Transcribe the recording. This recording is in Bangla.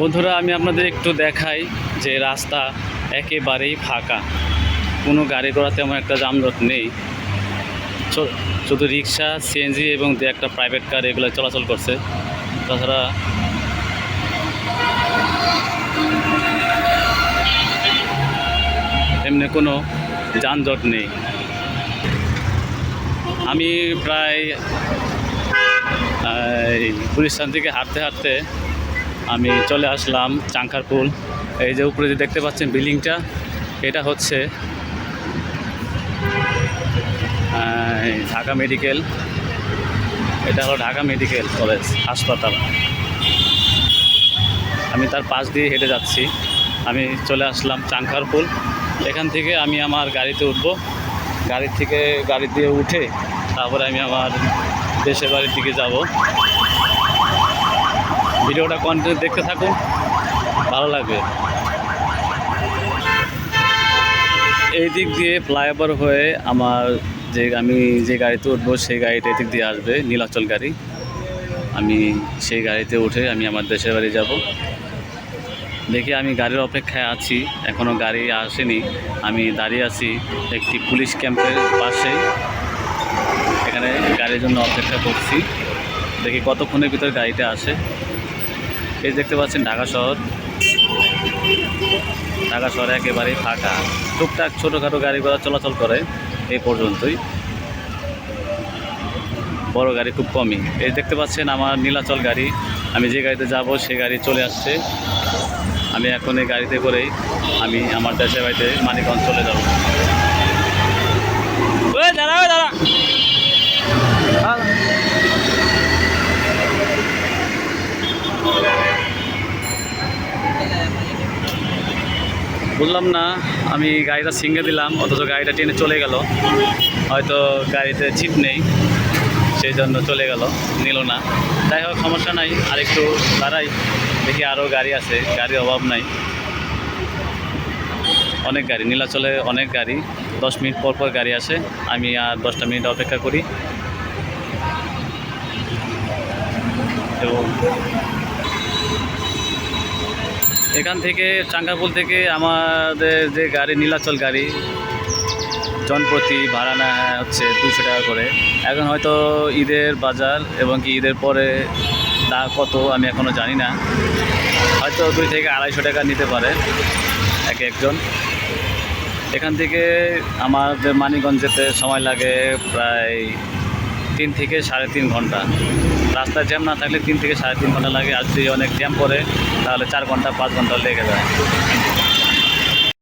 বন্ধুরা, আমি আপনাদের একটু দেখাই যে রাস্তা একেবারেই ফাঁকা। কোনো গাড়ি ঘোড়া তেমন একটা যানজট নেই। শুধু রিক্সা সিএনজি এবং দু একটা প্রাইভেট কার এগুলো চলাচল করছে। তাছাড়া এমনি কোনো যানজট নেই। আমি প্রায় গুলিস্তান থেকে হাঁটতে হাঁটতে আমি চলে আসলাম চাঙ্কারপুল এই যে উপরে যে দেখতে পাচ্ছেন বিল্ডিংটা, এটা হচ্ছে ঢাকা মেডিকেল। এটা হলো ঢাকা মেডিকেল কলেজ, হাসপাতাল। আমি তার পাশ দিয়ে হেঁটে যাচ্ছি। আমি চলে আসলাম চাঙ্কারপুল এখান থেকে আমি আমার গাড়িতে উঠবো। গাড়ি থেকে গাড়ি দিয়ে উঠে তারপরে আমি আমার দেশের বাড়ির দিকে যাব। ভিডিওটা কন্টিনিউ দেখতে থাকুন। ভালো লাগবে। এই দিক দিয়ে ফ্লাইওভার হয়ে আমার যে আমি যে গাড়িতে উঠবো, সেই গাড়িটা এদিক দিয়ে আসবে, নীলাচল গাড়ি। আমি সেই গাড়িতে উঠে আমি আমার দেশের বাড়ি যাব। দেখি আমি গাড়ির অপেক্ষায় আছি এখনও গাড়ি আসেনি। আমি দাঁড়িয়ে আছি একটি পুলিশ ক্যাম্পের পাশে। এখানে গাড়ির জন্য অপেক্ষা করছি। দেখি কতক্ষণের ভিতর গাড়িটা আসে। এই দেখতে পাচ্ছেন ঢাকা শহর। ঢাকা শহর একেবারেই ফাঁকা। টুকটাক ছোটোখাটো গাড়ি ঘোড়া চলাচল করে এই পর্যন্তই। বড় গাড়ি খুব কমই। এই দেখতে পাচ্ছেন আমার নীলাচল গাড়ি। আমি যে গাড়িতে যাব, সে গাড়ি চলে আসছে। আমি এখন এই গাড়িতে করেই আমি আমার দেশের বাড়িতে মানিকগঞ্জ চলে যাব। দাঁড়া দাঁড়া। বুঝলাম না, আমি গাড়িটা সিঙ্গে দিলাম, অথচ গাড়িটা টেনে চলে গেল। হয়তো গাড়িতে ছিট নেই, সেই জন্য চলে গেল, নিল না। যাই হোক, সমস্যা নাই আর একটু দাঁড়াই, দেখি আরও গাড়ি আছে, গাড়ির অভাব নাই। অনেক গাড়ি, নীলাচলে অনেক গাড়ি, দশ মিনিট পর পর গাড়ি আসে, আমি আর দশটা মিনিট অপেক্ষা করি। এবং এখান থেকে চাঙ্গাপুল থেকে আমাদের যে গাড়ি, নীলাচল গাড়ি, জনপ্রতি ভাড়া নেওয়া হচ্ছে দুশো টাকা করে। এখন হয়তো ঈদের বাজার এবং কি ঈদের পরে তা কত আমি এখনও জানি না। হয়তো দুই থেকে আড়াইশো টাকা নিতে পারে এক একজন। এখান থেকে আমাদের মানিকগঞ্জ যেতে সময় লাগে প্রায় তিন থেকে সাড়ে তিন ঘণ্টা। রাস্তায় জ্যাম না থাকলে তিন থেকে সাড়ে তিন ঘণ্টা লাগে। আর যদি অনেক জ্যাম পড়ে, তাহলে চার ঘণ্টা, পাঁচ ঘণ্টা লেগে যায়।